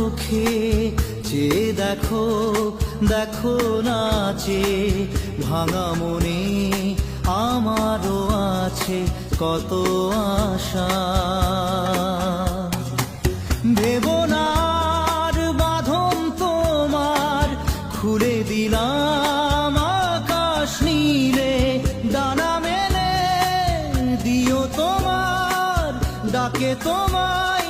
চোখে যে দেখো দেখো নাচে, ভাঙা মনে আমারও আছে কত আশা। ভেবনার বাঁধন তোমার, খুলে দিলাম আকাশ নীলে, ডানা মেলে দিও তোমার, ডাকে তোমায়